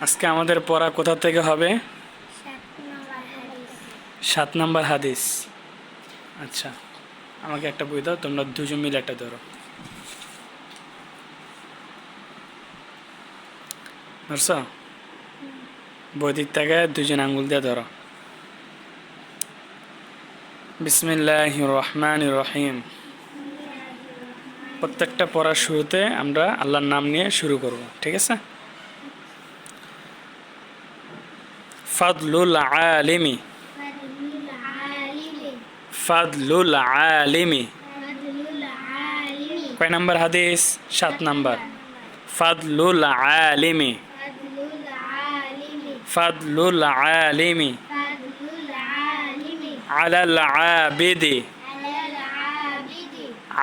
আজকে আমাদের পড়া কোথা থেকে হবে? সাত নম্বর হাদিস। আচ্ছা আমাকে একটা বই দাও, তোমরা দুজন মিলে একটা ধরো। ধরছ? বৈদিক থেকে দুজন আঙ্গুল দিয়ে ধরো। বিসমিল্লাহ রহমান রহিম। প্রত্যেকটা পড়ার শুরুতে আমরা আল্লাহর নাম নিয়ে শুরু করব, ঠিক আছে? ফাদলুল আলিমি। ফাদলুল আলিমি। কয় নাম্বার হাদিস? সাত নাম্বার। ফাদলুল আলিমি। ফাদলুল আলিমি। আলাল আবিদি।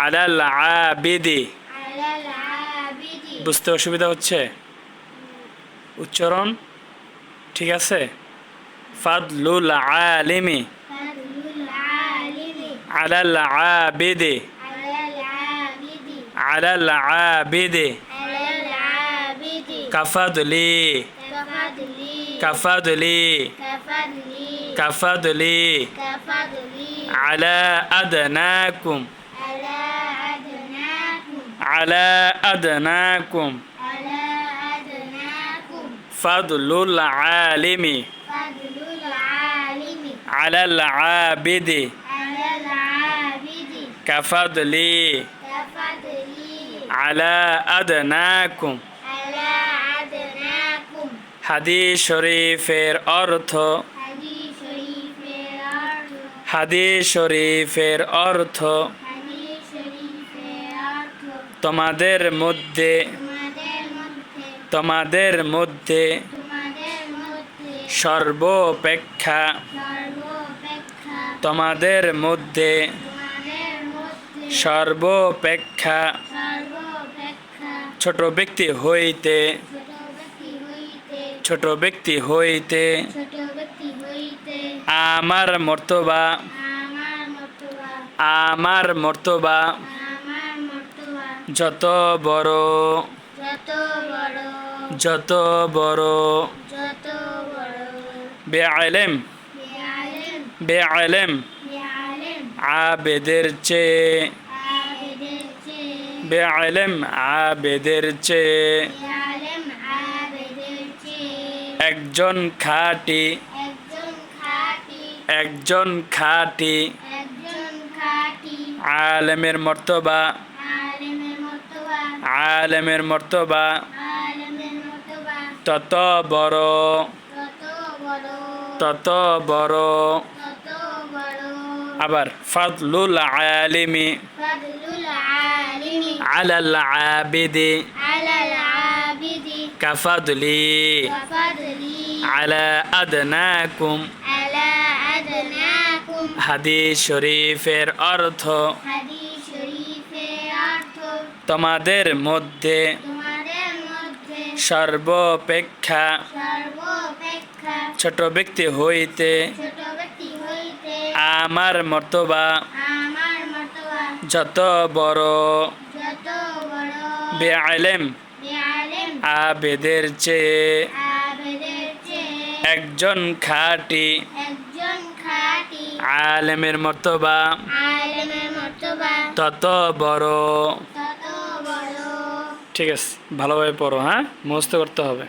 আলাল আবিদি। বুঝতে অসুবিধা হচ্ছে? উচ্চারণ ঠিক আছে? فضل العالم. فضل العالم على العابد. على العابد. على العابد على العابد كفضلي. كفضلي. كفضلي. على أدناكم على أدناكم. على أدناكم. على أدناكم. فضل العالم. আলাল আবিদি। কাফাদলি। আলা আদনাকুম। হাদিস শরীফের অর্থ। হাদিস শরীফের অর্থ। তোমাদের মধ্যে। তোমাদের মধ্যে। সর্বাপেক্ষা। তোমাদের মধ্যে সর্বপেক্ষা ছোট ব্যক্তি হইতে ছোট ব্যক্তি হইতে আমার মর্তবা আমার মর্তবা যত বড় যত বড় বেআলেম বেআলেম। বেআলেম। আবেদের চেয়ে। বেআলেম আবেদের চেয়ে। চেয়ে। একজন খাটি। একজন খাটি। আলেমের মর্তবা। আলেমের মর্তবা। তত বড়। তত বড়। আবার ফাদলুল আলিমি আলাল আবিদি কাফাদলি আলা আদনাকুম হাদিস শরীফের অর্থ তোমাদের মধ্যে সর্বপেক্ষা ছোট ব্যক্তি হইতে আমার মর্তবা। যত বড় যত বড় বেআলেম আবেদের চেয়ে একজন খাটি আলেমের মর্তবা। তত বড় তত বড় ঠিক আছে ভালোভাবে পড়ো হ্যাঁ? মুখস্থ করতে হবে।